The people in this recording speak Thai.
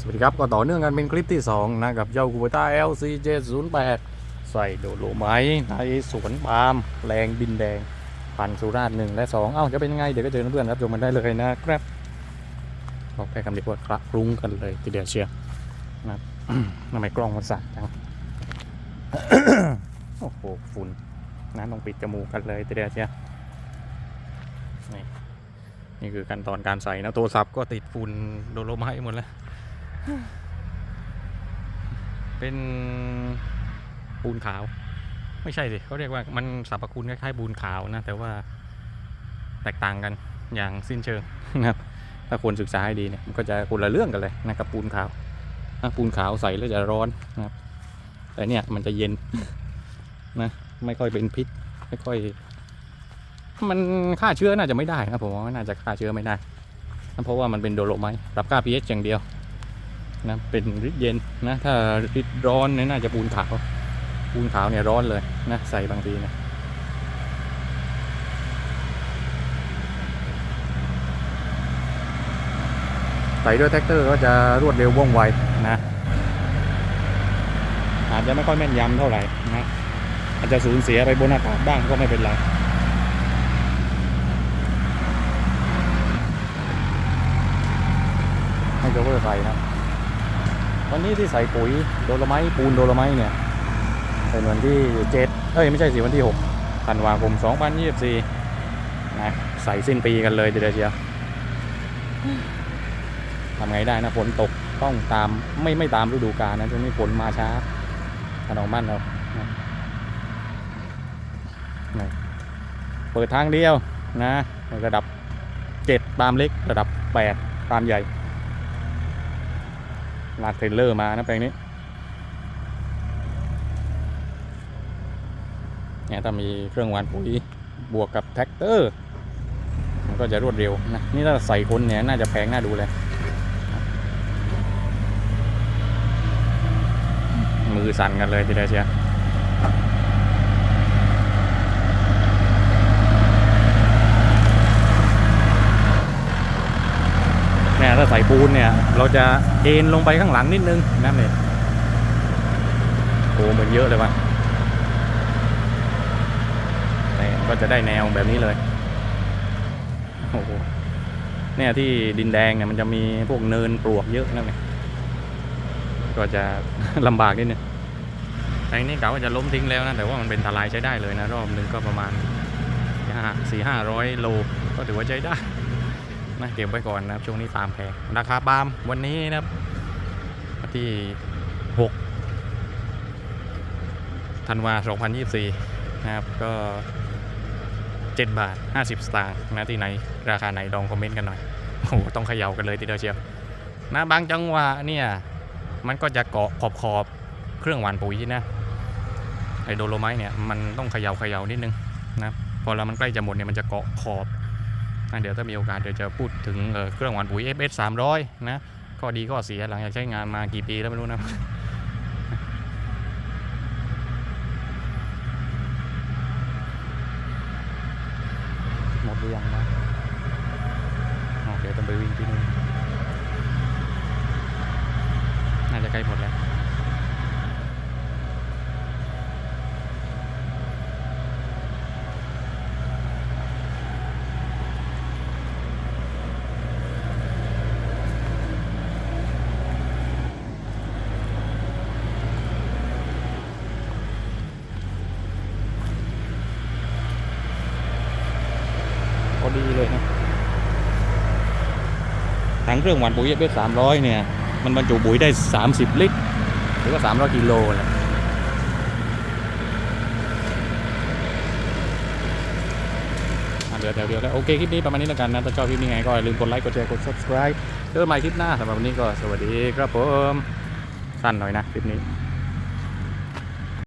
สวัสดีครับ ก็ต่อเนื่องกันเป็นคลิปที่ 2 นะกับเจ้าคูเบต้า LC708 ใส่โดโลไม้ในสวนปาล์มแรงดินแดง พันสุราษฎร์หนึ่งและ 2 เอ้า จะเป็นยังไง เดี๋ยวก็เจอเพื่อนๆรับชมมันได้เลยนะครับบอกแค่คำเดียวว่าครับรุ้งกันเลยทีเดียวเชียวนะครับทำไมกล้องมันสั่นจังโอ้โหฝุ่นนะต้องปิดจมูกกันเลยทีเดียวเชียวนี่นี่คือขั้นตอนการใส่นะโทรศัพท์ก็ติดฝุ่นโดโลไม้หมดแล้ว เป็นปูนขาว ไม่ใช่สิเขาเรียกว่ามันสรรพคุณคล้ายๆปูนขาวนะแต่ว่าแตกต่างกันอย่างสิ้นเชิงนะครับถ้าคนศึกษาให้ดีเนี่ยมันก็จะคนละเรื่องกันเลยนะครับปูนขาวนะปูนขาวใส่แล้วจะร้อนนะครับ แต่เนี่ยมันจะเย็นนะไม่ค่อยเป็นพิษไม่ค่อย มันฆ่าเชื้อน่าจะไม่ได้นะผมว่าน่าจะฆ่าเชื้อไม่ได้เพราะว่ามันเป็นโดโลไมต์ปรับค่า pH อย่างเดียว นะเป็นฤทธิ์เย็นนะถ้าฤทธิ์ร้อนเนี่ยน่าจะปูนขาวปูนขาวเนี่ยร้อนเลยนะใส่บางทีนะใส่ด้วยแท็กเตอร์ก็จะรวดเร็วว่องไวนะอาจจะไม่ค่อยแม่นยำเท่าไหร่นะอาจจะสูญเสียไปบนอากาศบ้างก็ไม่เป็นไรให้เจ้าเวอร์ใส่นะ วันนี้ที่ใส่ปุ๋ยโดโลไมต์ปูนโดโลไมต์เนี่ยเป็นวันที่เจ็ดเอ้ยไม่ใช่สิวันที่หกธันวาคม2024นะใส่สิ้นปีกันเลยเดียวเชียวทำไงได้นะฝนตกต้องตามไม่ไม่ตามฤดูกาลนะช่วงนี้ฝนมาช้าถนอมบ้านเราเปิดทางเดียวนะ ระดับเจ็ดตามเล็กระดับแปดตามใหญ่ ลากเทรลเลอร์มานะแปลงนี้เนี่ยถ้ามีเครื่องหวานปุ๋ยบวกกับแท็กเตอร์ มันก็จะรวดเร็วนะนี่ถ้าใส่คนเนี่ยน่าจะแพงน่าดูเลยมือสั่นกันเลยทีเดียวเชียวเนี่ย ถ้าใส่ปูนเนี่ย เราจะเอ็นลงไปข้างหลังนิดนึงนั่นเลยโอ้เหมือนเยอะเลยว่ะนี่ก็จะได้แนวแบบนี้เลยโอ้โหเนี่ยที่ดินแดงเนี่ยมันจะมีพวกเนินปลวกเยอะนั่นเลยก็จะลำบากนิดนึงแปลงนี้กะว่าจะล้มทิ้งแล้วนะ แต่ว่ามันเป็นทลายใช้ได้เลยนะ รอบหนึ่งก็ประมาณสี่ห้าร้อยโลก็ถือว่าใช้ได้ นะเก็บไว้ก่อนนะครับช่วงนี้ปาล์มแพงราคาปาล์มวันนี้นะครับที่6ธันวา2024 นะครับก็ 7 บาท 50 สตางค์นะที่ไหน ราคาไหนลองคอมเมนต์กันหน่อยโอ้โหต้องเขย่ากันเลยทีเดียวเชียวนะบางจังหวะเนี่ย มันก็จะเกาะขอบขอบเครื่องหวานปุ๋ยนะไอโดโลไมต์เนี่ย มันต้องเขย่าเขย่านิดนึงนะพอเรามันใกล้จะหมดเนี่ยมันจะเกาะขอบ เดี๋ยวถ้ามีโอกาสเดี๋ยวจะพูดถึงเครื่องหวานปุ๋ย FS 300 นะข้อดีข้อเสียหลังจากใช้งานมากี่ปีแล้วไม่รู้นะหมดหรือยังนะอ๋อเดี๋ยวต้องไปวิ่งที่นู่นน่าจะใกล้หมดแล้ว อดีเลยนะถังเครื่องหวานปุ๋ยเอฟสามร้อยเนี่ย มันบรรจุปุ๋ยได้ 30 ลิตร หรือว่า 300 กิโลแหละอะเดี๋ยวเดี๋ยวเดี๋ยวแล้ว โอเคคลิปนี้ประมาณนี้แล้วกันนะ ถ้าชอบคลิปนี้ไงก็อย่าลืมกดไลค์ กดแชร์ กด subscribe เจอกันใหม่คลิปหน้าสำหรับวันนี้ก็สวัสดีครับผม สั้นหน่อยนะคลิปนี้